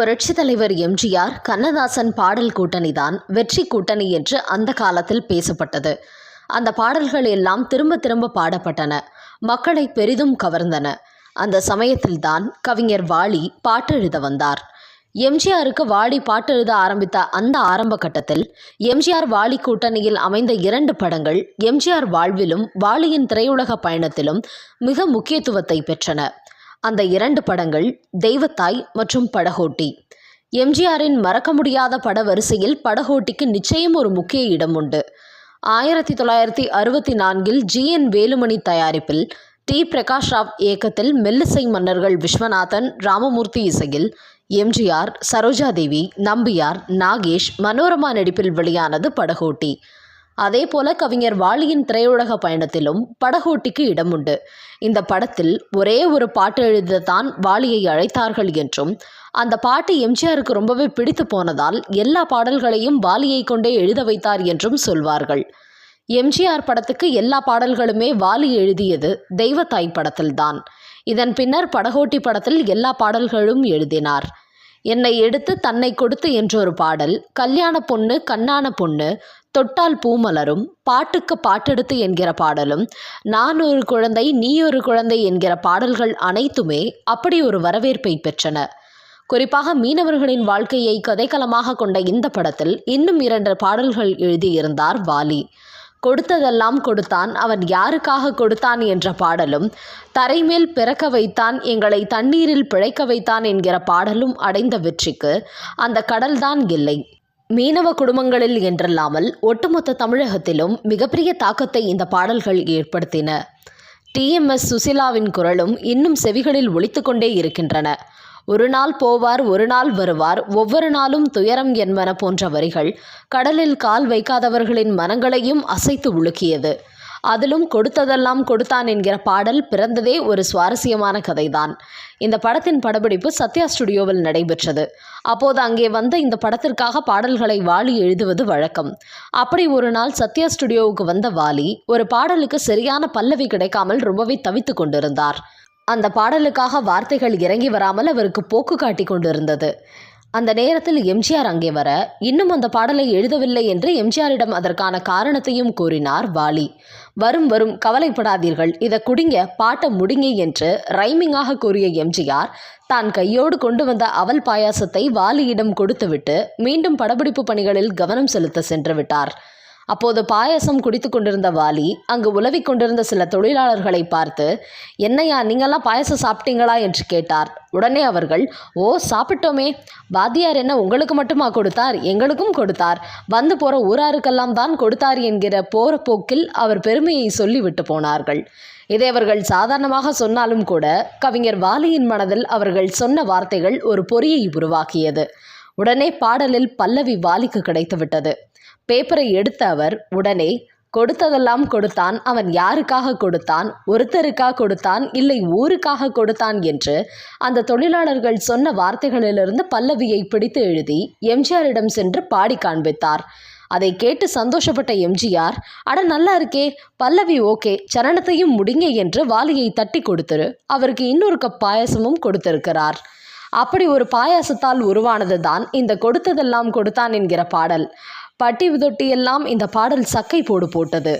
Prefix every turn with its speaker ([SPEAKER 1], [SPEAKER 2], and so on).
[SPEAKER 1] புரட்சி தலைவர் எம்ஜிஆர் கண்ணதாசன் பாடல் கூட்டணிதான் வெற்றி கூட்டணி என்று அந்த காலத்தில் பேசப்பட்டது. அந்த பாடல்கள் எல்லாம் திரும்ப திரும்ப பாடப்பட்டன. மக்களை பெரிதும் கவர்ந்தன. அந்த சமயத்தில்தான் கவிஞர் வாலி பாட்டெழுத வந்தார். எம்ஜிஆருக்கு வாலி பாட்டெழுத ஆரம்பித்த அந்த ஆரம்ப கட்டத்தில் எம்ஜிஆர் வாலி கூட்டணியில் அமைந்த இரண்டு படங்கள் எம்ஜிஆர் வாழ்விலும் வாலியின் திரையுலக பயணத்திலும் மிக முக்கியத்துவத்தை பெற்றன. அந்த இரண்டு படங்கள் தெய்வத்தாய் மற்றும் படகோட்டி. எம்ஜிஆரின் மறக்க முடியாத பட வரிசையில் படகோட்டிக்கு நிச்சயம் ஒரு முக்கிய இடம் உண்டு. ஆயிரத்தி தொள்ளாயிரத்தி அறுபத்தி நான்கில் ஜி. என். வேலுமணி தயாரிப்பில் டி. பிரகாஷ் ராவ் இயக்கத்தில் மெல்லிசை மன்னர்கள் விஸ்வநாதன் ராமமூர்த்தி இசையில் எம்ஜிஆர் சரோஜாதேவி நம்பியார் நாகேஷ் மனோரமா நடிப்பில் வெளியானது படகோட்டி. அதே போல கவிஞர் வாலியின் திரையுலக பயணத்திலும் படகோட்டிக்கு இடம் உண்டு. இந்த படத்தில் ஒரே ஒரு பாட்டு எழுதத்தான் வாலியை அழைத்தார்கள் என்றும் அந்த பாட்டு எம்ஜிஆருக்கு ரொம்பவே பிடித்து போனதால் எல்லா பாடல்களையும் வாலியை கொண்டே எழுத வைத்தார் என்றும் சொல்வார்கள். எம்ஜிஆர் படத்துக்கு எல்லா பாடல்களுமே வாலி எழுதியது தெய்வத்தாய் படத்தில்தான். இதன் பின்னர் படகோட்டி படத்தில் எல்லா பாடல்களும் எழுதினார். என்னை எடுத்து தன்னை கொடுத்து என்றொரு பாடல் கல்யாண பொண்ணு கண்ணான பொண்ணு தொட்டால் பூமலரும் பாட்டுக்கு பாட்டெடுத்து என்கிற பாடலும் நான் ஒரு குழந்தை நீ ஒரு குழந்தை என்கிற பாடல்கள் அனைத்துமே அப்படி ஒரு வரவேற்பை பெற்றன. குறிப்பாக மீனவர்களின் வாழ்க்கையை கதைக்களமாக கொண்ட இந்த படத்தில் இன்னும் இரண்டு பாடல்கள் எழுதியிருந்தார் வாலி. கொடுத்ததெல்லாம் கொடுத்தான் அவன் யாருக்காக கொடுத்தான் என்ற பாடலும் தரைமேல் பிறக்க வைத்தான் எங்களை தண்ணீரில் பிழைக்க வைத்தான் என்கிற பாடலும் அடைந்த வெற்றிக்கு அந்த கடல்தான் இல்லை. மீனவ குடும்பங்களில் என்றல்லாமல் ஒட்டுமொத்த தமிழகத்திலும் மிகப்பெரிய தாக்கத்தை இந்த பாடல்கள் ஏற்படுத்தின. டிஎம்எஸ் சுசிலாவின் குரலும் இன்னும் செவிகளில் ஒலித்து கொண்டே இருக்கின்றன. ஒரு நாள் போவார் ஒரு நாள் வருவார் ஒவ்வொரு நாளும் துயரம் என்பன போன்ற வரிகள் கடலில் கால் வைக்காதவர்களின் மனங்களையும் அசைத்து உலுக்கியது. அதிலும் கொடுத்ததெல்லாம் கொடுத்தான் என்கிற பாடல் பிறந்ததே ஒரு சுவாரஸ்யமான கதைதான். இந்த படத்தின் படப்பிடிப்பு சத்யா ஸ்டுடியோவில் நடைபெற்றது. அப்போது அங்கே வந்த இந்த படத்திற்காக பாடல்களை வாலி எழுதுவது வழக்கம். அப்படி ஒரு நாள் சத்யா ஸ்டுடியோவுக்கு வந்த வாலி ஒரு பாடலுக்கு சரியான பல்லவி கிடைக்காமல் ரொம்பவே தவித்து கொண்டிருந்தார். அந்த பாடலுக்காக வார்த்தைகள் இறங்கி வராமல் அவருக்கு போக்கு காட்டி கொண்டிருந்தது. அந்த நேரத்தில் எம்ஜிஆர் அங்கே வர இன்னும் அந்த பாடலை எழுதவில்லை என்று எம்ஜிஆரிடம் அதற்கான காரணத்தையும் கூறினார் வாலி. வரும் வரும் கவலைப்படாதீர்கள். இதை குடிங்க பாட்டை முடிங்க என்று ரைமிங்காக கூறிய எம்ஜிஆர் தான் கையோடு கொண்டு வந்த அவல் பாயாசத்தை வாலியிடம் கொடுத்துவிட்டு மீண்டும் படப்பிடிப்பு பணிகளில் கவனம் செலுத்த சென்று விட்டார். அப்போது பாயசம் குடித்து கொண்டிருந்த வாலி அங்கு உலவிக் கொண்டிருந்த சில தொழிலாளர்களை பார்த்து என்னையா நீங்கள்லாம் பாயசம் சாப்பிட்டீங்களா? என்று கேட்டார். உடனே அவர்கள் ஓ சாப்பிட்டோமே. வாத்தியார் என்ன உங்களுக்கு மட்டுமா கொடுத்தார்? எங்களுக்கும் கொடுத்தார். வந்து போகிற ஊராருக்கெல்லாம் தான் கொடுத்தார் என்கிற போகிற போக்கில் அவர் பெருமையை சொல்லிவிட்டு போனார்கள். இதை அவர்கள் சாதாரணமாக சொன்னாலும் கூட கவிஞர் வாலியின் மனதில் அவர்கள் சொன்ன வார்த்தைகள் ஒரு பொறியை உருவாக்கியது. உடனே பாடலில் பல்லவி வாலிக்கு கிடைத்துவிட்டது. பேப்பரை எடுத்த அவர் உடனே கொடுத்ததெல்லாம் கொடுத்தான் அவன் யாருக்காக கொடுத்தான் ஒருத்தருக்காக கொடுத்தான் இல்லை ஊருக்காக கொடுத்தான் என்று அந்த தொழிலாளர்கள் சொன்ன வார்த்தைகளிலிருந்து பல்லவியை பிடித்து எழுதி எம்ஜிஆரிடம் சென்று பாடி காண்பித்தார். அதை கேட்டு சந்தோஷப்பட்ட எம்ஜிஆர் அட நல்லா இருக்கே பல்லவி ஓகே சரணத்தையும் முடிங்க என்று வாலியை தட்டி கொடுத்துரு அவருக்கு இன்னொரு கப் பாயசமும் கொடுத்திருக்கிறார். அப்படி ஒரு பாயாசத்தால் உருவானது தான் இந்த கொடுத்ததெல்லாம் கொடுத்தான் என்கிற பாடல். பட்டி விதொட்டியெல்லாம் இந்த பாடல் சக்கை போடு போட்டது.